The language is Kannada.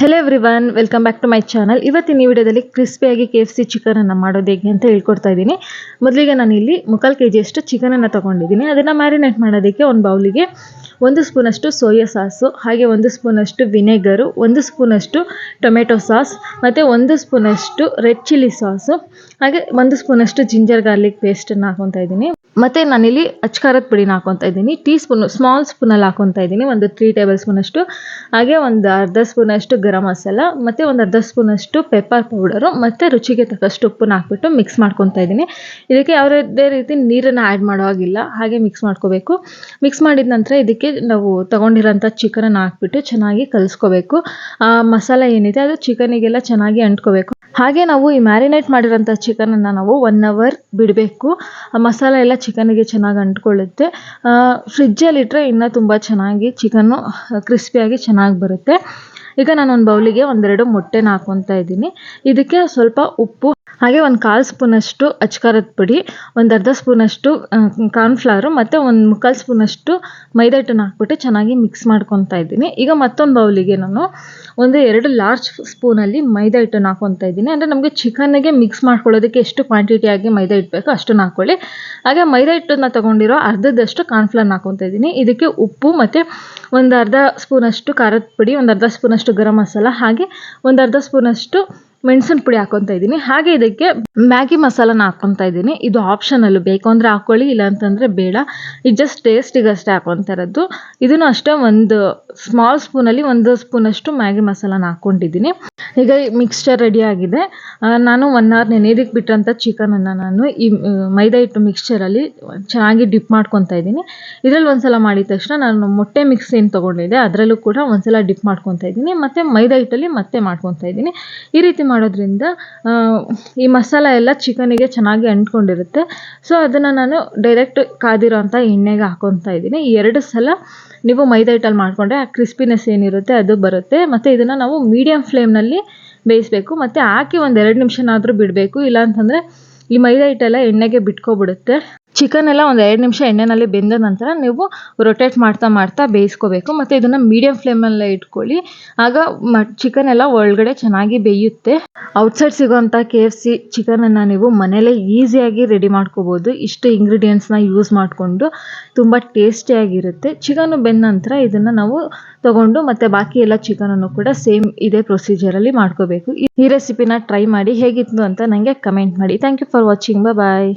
Hello everyone welcome back to my channel ಇವತ್ತಿನ ಈ ವಿಡಿಯೋದಲ್ಲಿ ಕ್ರಿಸ್ಪಿಯಾಗಿ ಕೆ ಎಫ್ ಸಿ ಚಿಕನನ್ನು ಮಾಡೋದು ಹೇಗೆ ಅಂತ ಹೇಳ್ಕೊಡ್ತಾ ಇದ್ದೀನಿ. ಮೊದಲಿಗೆ ನಾನು ಇಲ್ಲಿ ಮುಕ್ಕಾಲು ಕೆ ಜಿಯಷ್ಟು ಚಿಕನನ್ನು ತೊಗೊಂಡಿದ್ದೀನಿ. ಅದನ್ನು ಮ್ಯಾರಿನೇಟ್ ಮಾಡೋದಕ್ಕೆ ಒಂದು ಬೌಲಿಗೆ ಒಂದು ಸ್ಪೂನಷ್ಟು ಸೋಯಾ ಸಾಸು, ಹಾಗೆ ಒಂದು ಸ್ಪೂನಷ್ಟು ವಿನೆಗರು ಒಂದು ಸ್ಪೂನಷ್ಟು ಟೊಮೆಟೊ ಸಾಸ್ ಮತ್ತು ಒಂದು ಸ್ಪೂನಷ್ಟು ರೆಡ್ ಚಿಲ್ಲಿ ಸಾಸು ಹಾಗೆ ಒಂದು ಸ್ಪೂನಷ್ಟು ಜಿಂಜರ್ ಗಾರ್ಲಿಕ್ ಪೇಸ್ಟನ್ನು ಹಾಕೊತಾ ಇದ್ದೀನಿ. ಮತ್ತು ನಾನಿಲ್ಲಿ ಅಚ್ಕಾರದ ಪುಡಿನ ಹಾಕೊತಾ ಇದ್ದೀನಿ. ಟೀ ಸ್ಪೂನ್ ಸ್ಮಾಲ್ ಸ್ಪೂನಲ್ಲಿ ಹಾಕೊತಾ ಇದ್ದೀನಿ. ಒಂದು ತ್ರೀ ಟೇಬಲ್ ಸ್ಪೂನಷ್ಟು ಹಾಗೆ ಒಂದು ಅರ್ಧ ಸ್ಪೂನಷ್ಟು ಗರಂ ಮಸಾಲ, ಮತ್ತು ಒಂದು ಅರ್ಧ ಸ್ಪೂನಷ್ಟು ಪೆಪ್ಪರ್ ಪೌಡರು ಮತ್ತು ರುಚಿಗೆ ತಕ್ಕಷ್ಟು ಉಪ್ಪನ್ನು ಹಾಕ್ಬಿಟ್ಟು ಮಿಕ್ಸ್ ಮಾಡ್ಕೊತಾ ಇದ್ದೀನಿ. ಇದಕ್ಕೆ ಯಾವುದೇ ರೀತಿ ನೀರನ್ನು ಆ್ಯಡ್ ಮಾಡೋ ಹಾಗಿಲ್ಲ. ಹಾಗೆ ಮಿಕ್ಸ್ ಮಾಡ್ಕೋಬೇಕು. ಮಿಕ್ಸ್ ಮಾಡಿದ ನಂತರ ಇದಕ್ಕೆ ನಾವು ತೊಗೊಂಡಿರೋಂಥ ಚಿಕನನ್ನು ಹಾಕ್ಬಿಟ್ಟು ಚೆನ್ನಾಗಿ ಕಲಿಸ್ಕೋಬೇಕು. ಆ ಮಸಾಲ ಏನಿದೆ ಅದು ಚಿಕನಿಗೆಲ್ಲ ಚೆನ್ನಾಗಿ ಅಂಟ್ಕೋಬೇಕು. ಹಾಗೆ ನಾವು ಈ ಮ್ಯಾರಿನೇಟ್ ಮಾಡಿರೋಂಥ ಚಿಕನನ್ನು ನಾವು ಒನ್ ಅವರ್ ಬಿಡಬೇಕು. ಮಸಾಲ ಎಲ್ಲ ಚಿಕನಿಗೆ ಚೆನ್ನಾಗಿ ಅಂಟ್ಕೊಳ್ಳುತ್ತೆ. ಫ್ರಿಜ್ಜಲ್ಲಿಟ್ಟರೆ ಇನ್ನೂ ತುಂಬ ಚೆನ್ನಾಗಿ ಚಿಕನ್ನು ಕ್ರಿಸ್ಪಿಯಾಗಿ ಚೆನ್ನಾಗಿ ಬರುತ್ತೆ. ಈಗ ನಾನು ಒಂದು ಬೌಲಿಗೆ ಒಂದೆರಡು ಮೊಟ್ಟೆನ ಹಾಕ್ಕೊತಾ ಇದ್ದೀನಿ. ಇದಕ್ಕೆ ಸ್ವಲ್ಪ ಉಪ್ಪು, ಹಾಗೆ ಒಂದು ಕಾಲು ಸ್ಪೂನಷ್ಟು ಅಚ್ಕಾರದ ಪುಡಿ, ಒಂದು ಅರ್ಧ ಸ್ಪೂನಷ್ಟು ಕಾರ್ನ್ಫ್ಲವರು ಮತ್ತು ಒಂದು ಮುಕ್ಕಾಲು ಸ್ಪೂನಷ್ಟು ಮೈದಾ ಹಿಟ್ಟನ್ನು ಹಾಕ್ಬಿಟ್ಟು ಚೆನ್ನಾಗಿ ಮಿಕ್ಸ್ ಮಾಡ್ಕೊತಾ ಇದ್ದೀನಿ. ಈಗ ಮತ್ತೊಂದು ಬೌಲಿಗೆ ನಾನು ಒಂದು ಎರಡು ಲಾರ್ಜ್ ಸ್ಪೂನಲ್ಲಿ ಮೈದಾ ಹಿಟ್ಟನ್ನು ಹಾಕ್ಕೊತಾ ಇದ್ದೀನಿ. ಅಂದರೆ ನಮಗೆ ಚಿಕನ್ನಿಗೆ ಮಿಕ್ಸ್ ಮಾಡ್ಕೊಳ್ಳೋದಕ್ಕೆ ಎಷ್ಟು ಕ್ವಾಂಟಿಟಿಯಾಗಿ ಮೈದಾ ಹಿಟ್ಟು ಬೇಕೋ ಅಷ್ಟನ್ನು ಹಾಕ್ಕೊಳ್ಳಿ. ಹಾಗೆ ಮೈದಾ ಹಿಟ್ಟನ್ನು ತೊಗೊಂಡಿರೋ ಅರ್ಧದಷ್ಟು ಕಾರ್ನ್ಫ್ಲವರ್ನ ಹಾಕ್ಕೊತಾ ಇದ್ದೀನಿ. ಇದಕ್ಕೆ ಉಪ್ಪು ಮತ್ತು ಒಂದು ಅರ್ಧ ಸ್ಪೂನಷ್ಟು ಖಾರದ ಪುಡಿ, ಒಂದು ಅರ್ಧ ಸ್ಪೂನಷ್ಟು ಗರಂ ಮಸಾಲ, ಹಾಗೆ ಒಂದು ಅರ್ಧ ಸ್ಪೂನಷ್ಟು ಮೆಣಸಿನ ಪುಡಿ ಹಾಕೊತಾ ಇದ್ದೀನಿ. ಹಾಗೆ ಇದಕ್ಕೆ ಮ್ಯಾಗಿ ಮಸಾಲಾನ ಹಾಕ್ಕೊತಾ ಇದ್ದೀನಿ. ಇದು ಆಪ್ಷನಲ್ಲು ಬೇಕು. ಅಂದರೆ ಹಾಕ್ಕೊಳ್ಳಿ ಇಲ್ಲ ಅಂತಂದರೆ ಬೇಡ. ಇದು ಜಸ್ಟ್ ಟೇಸ್ಟಿಗಷ್ಟೇ ಹಾಕ್ಕೊತಾ ಇರೋದು. ಇದನ್ನು ಅಷ್ಟೇ ಒಂದು ಸ್ಮಾಲ್ ಸ್ಪೂನಲ್ಲಿ ಒಂದು ಸ್ಪೂನಷ್ಟು ಮ್ಯಾಗಿ ಮಸಾಲಾನ ಹಾಕ್ಕೊಂಡಿದ್ದೀನಿ. ಈಗ ಮಿಕ್ಸ್ಚರ್ ರೆಡಿ ಆಗಿದೆ. ನಾನು ಒನ್ ಅವರ್ ನೆನೆಯೋದಕ್ಕೆ ಬಿಟ್ಟಂಥ ಚಿಕನನ್ನು ನಾನು ಈ ಮೈದಾ ಹಿಟ್ಟು ಮಿಕ್ಸ್ಚರಲ್ಲಿ ಚೆನ್ನಾಗಿ ಡಿಪ್ ಮಾಡ್ಕೊತಾ ಇದ್ದೀನಿ. ಇದರಲ್ಲಿ ಒಂದು ಸಲ ಮಾಡಿದ ತಕ್ಷಣ ನಾನು ಮೊಟ್ಟೆ ಮಿಕ್ಸ್ ಏನು ತೊಗೊಂಡಿದ್ದೆ, ಅದರಲ್ಲೂ ಕೂಡ ಒಂದು ಸಲ ಡಿಪ್ ಮಾಡ್ಕೊತಾ ಇದ್ದೀನಿ. ಮತ್ತು ಮೈದಾ ಹಿಟ್ಟಲ್ಲಿ ಮತ್ತೆ ಮಾಡ್ಕೊತಾ ಇದ್ದೀನಿ. ಈ ರೀತಿ ಮಾಡೋದ್ರಿಂದ ಈ ಮಸಾಲ ಎಲ್ಲ ಚಿಕನಿಗೆ ಚೆನ್ನಾಗಿ ಅಂಟ್ಕೊಂಡಿರುತ್ತೆ. ಸೊ ಅದನ್ನು ನಾನು ಡೈರೆಕ್ಟ್ ಕಾದಿರೋ ಅಂಥ ಎಣ್ಣೆಗೆ ಹಾಕೊತಾ ಇದ್ದೀನಿ. ಎರಡು ಸಲ ನೀವು ಮೈದಾ ಹಿಟ್ಟಲ್ಲಿ ಮಾಡಿಕೊಂಡ್ರೆ ಕ್ರಿಸ್ಪಿನೆಸ್ ಏನಿರುತ್ತೆ ಅದು ಬರುತ್ತೆ. ಮತ್ತು ಇದನ್ನು ನಾವು ಮೀಡಿಯಮ್ ಫ್ಲೇಮ್ನಲ್ಲಿ ಬೇಯಿಸಬೇಕು. ಮತ್ತು ಹಾಕಿ ಒಂದು ಎರಡು ನಿಮಿಷನಾದರೂ ಬಿಡಬೇಕು. ಇಲ್ಲ ಅಂತಂದರೆ ಈ ಮೈದಾ ಹಿಟ್ಟೆಲ್ಲ ಎಣ್ಣೆಗೆ ಬಿಟ್ಕೊಬಿಡುತ್ತೆ. ಚಿಕನ್ ಎಲ್ಲ ಒಂದು ಎರಡು ನಿಮಿಷ ಎಣ್ಣೆನಲ್ಲಿ ಬೆಂದ ನಂತರ ನೀವು ರೊಟೇಟ್ ಮಾಡ್ತಾ ಮಾಡ್ತಾ ಬೇಯಿಸ್ಕೋಬೇಕು. ಮತ್ತು ಇದನ್ನು ಮೀಡಿಯಮ್ ಫ್ಲೇಮಲ್ಲೇ ಇಟ್ಕೊಳ್ಳಿ. ಆಗ ಮ ಚಿಕನ್ ಎಲ್ಲ ಒಳಗಡೆ ಚೆನ್ನಾಗಿ ಬೇಯುತ್ತೆ. ಔಟ್ಸೈಡ್ ಸಿಗುವಂಥ ಕೆ ಎಫ್ ಸಿ ಚಿಕನನ್ನು ನೀವು ಮನೇಲೇ ಈಸಿಯಾಗಿ ರೆಡಿ ಮಾಡ್ಕೋಬೋದು. ಇಷ್ಟು ಇಂಗ್ರೀಡಿಯೆಂಟ್ಸ್ನ ಯೂಸ್ ಮಾಡಿಕೊಂಡು ತುಂಬ ಟೇಸ್ಟಿಯಾಗಿರುತ್ತೆ ಚಿಕನ್ ಬೆಂದ ನಂತರ ಇದನ್ನು ನಾವು ತಗೊಂಡು ಮತ್ತು ಬಾಕಿ ಎಲ್ಲ ಚಿಕನನ್ನು ಕೂಡ ಸೇಮ್ ಇದೇ ಪ್ರೊಸೀಜರಲ್ಲಿ ಮಾಡ್ಕೋಬೇಕು. ಈ ರೆಸಿಪಿನ ಟ್ರೈ ಮಾಡಿ ಹೇಗಿತ್ತು ಅಂತ ನನಗೆ ಕಮೆಂಟ್ ಮಾಡಿ. Thank you for watching bye